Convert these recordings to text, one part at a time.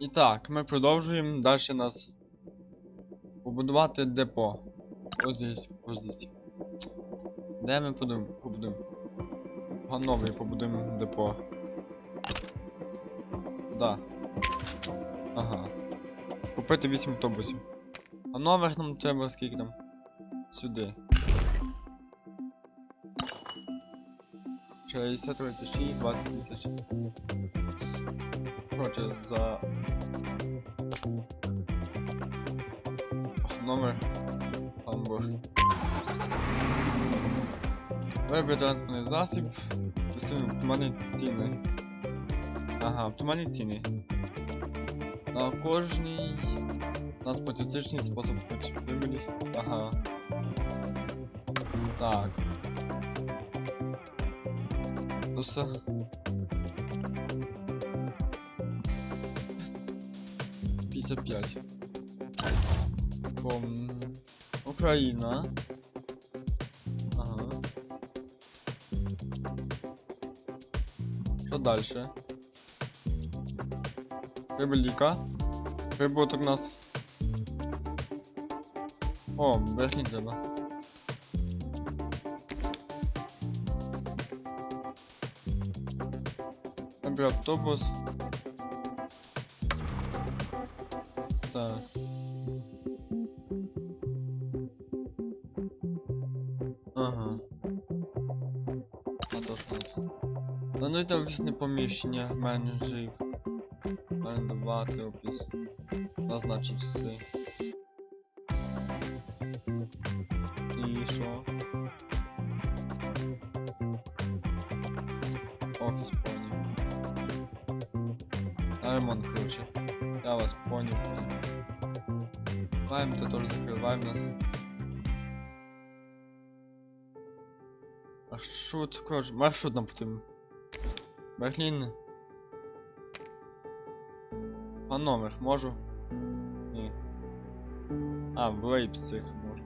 І так, ми продовжуємо далі нас побудувати депо. Ось здесь, ось здесь. Де ми побудуємо? Гановий побудуємо депо. Да. Ага. Купити 8 автобусів. А нових нам треба скільки там? Сюди. 63 тисячі, 20 тисяч коротше, за номер або Вибрати засіб. Оптимальні ціни. Ага, оптимальні ціни. На кожній у нас патріотичний спосіб виборів. Ага. Так. Усе. 25. Пом... Україна. Ага. Що далі? Рибаліка. Прибуток нас. О, верхній треба. Добре, автобус. Плануйте офісне поміщення менеджерів. Орендувати опис. Назначить все. І що? Офіс поняв. На ремонт, короче. Я вас понял, понял. Вайм ты тоже закрываем нас. Маршрут, короче, маршрут нам потрібен. Берлін. А номер можу? Ні. А, в Лейпциг можу.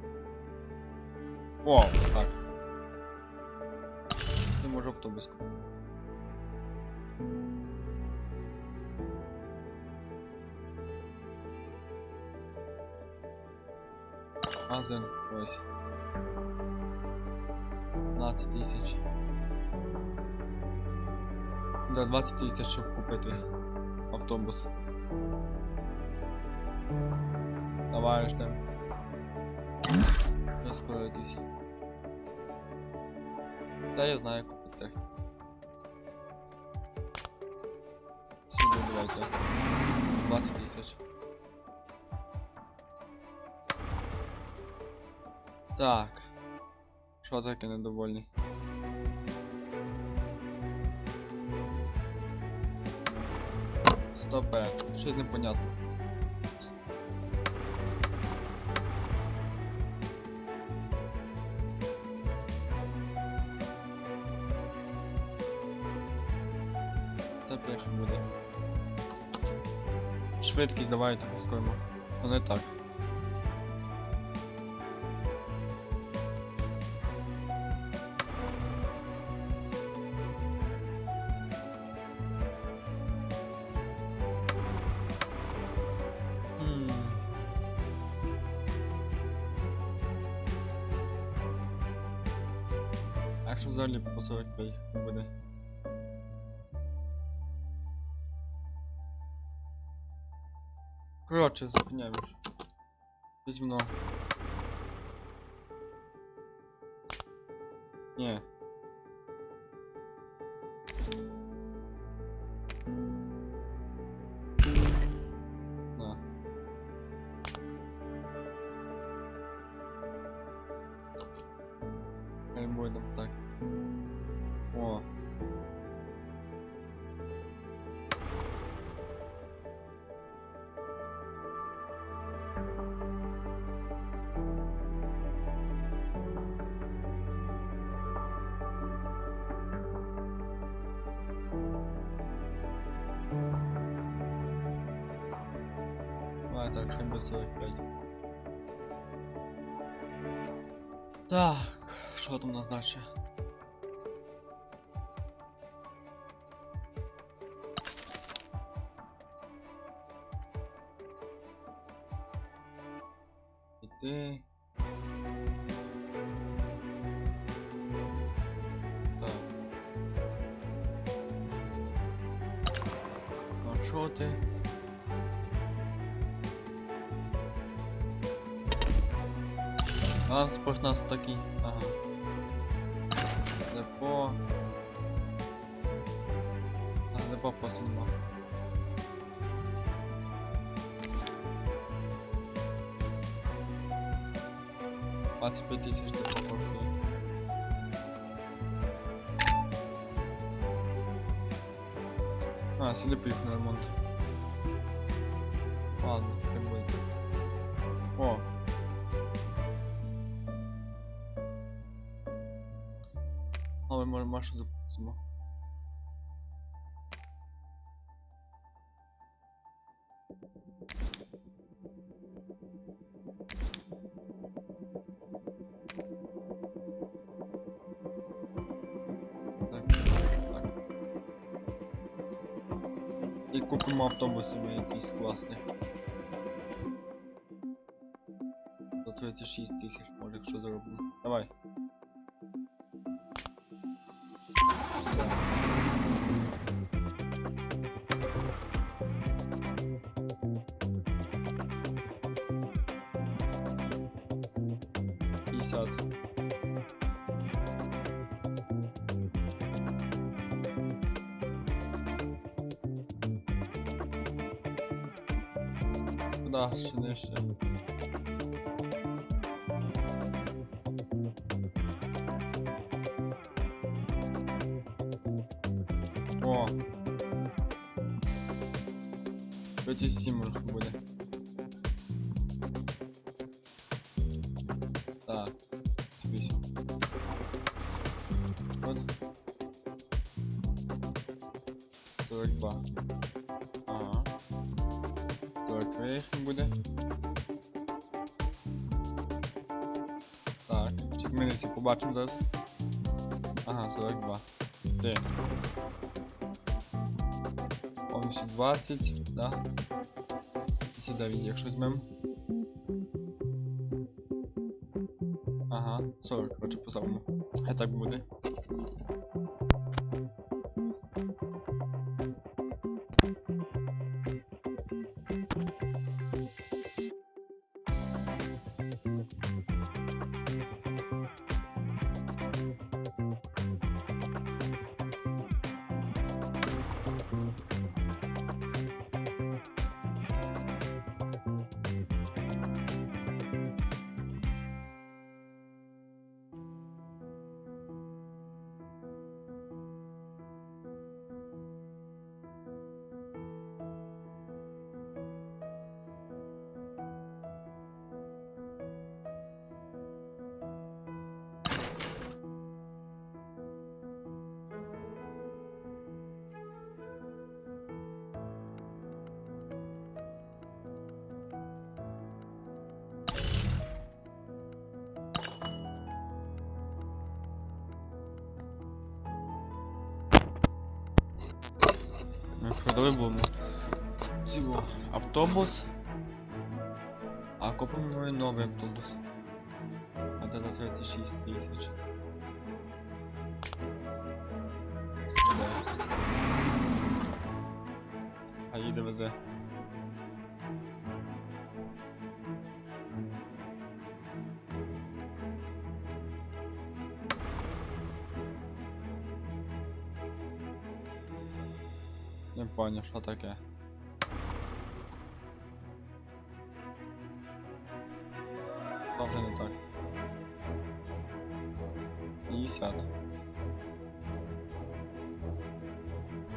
О, так. Не можу автобус купити. Магазин, ось. 15 тисяч. Да, 20 тисяч, щоб купити автобус. Давай ждем. Розкладайтесь. Та я знаю купити техніку. Сюди давайте. 20 тисяч. Так. Що таке недовольний? Стопе, щось непонятно. Тепер буде. Швидкість давайте поскоримо. Але так. якщо взагалі по 45 буде? Коротше, зупиняємо. Десь воно. Ні. На. Хай буде так. так, хай буде 45. Так, что там назначає? Так. Ну, чого ти? Транспорт у нас такий. Ага. Депо. А, депо просто нема. Двадцять тисяч депо коштує. А, сюди поїхав на ремонт. Ладно, не буде так. О, Але може Машу запустимо. Так, так. І купимо автобус собі якийсь класний. За 36 тисяч, може, якщо зароблю. Давай. Пятьдесят. Куда ще нижче? О! 57 може буде. 42. Ага. 43 їх буде. Так, чи зміниться, побачимо зараз. Ага, 42. Ти. Повністю 20, да? 59, якщо візьмемо. Ага, 40, коротше, по-самому. Хай так буде. Ми продали будемо. Цього автобус. А купимо мой новий автобус. А це на 36 тисяч. А їде везе. Поняв, що таке. Добре, не так. 50.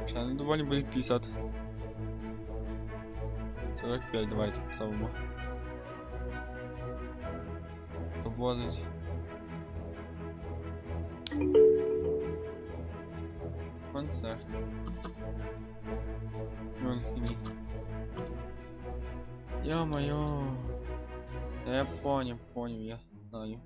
Ще не доволі буде 50. 45, давайте поставимо. То возить. Концерт. Мюнхені. Да я понял, понял, я знаю.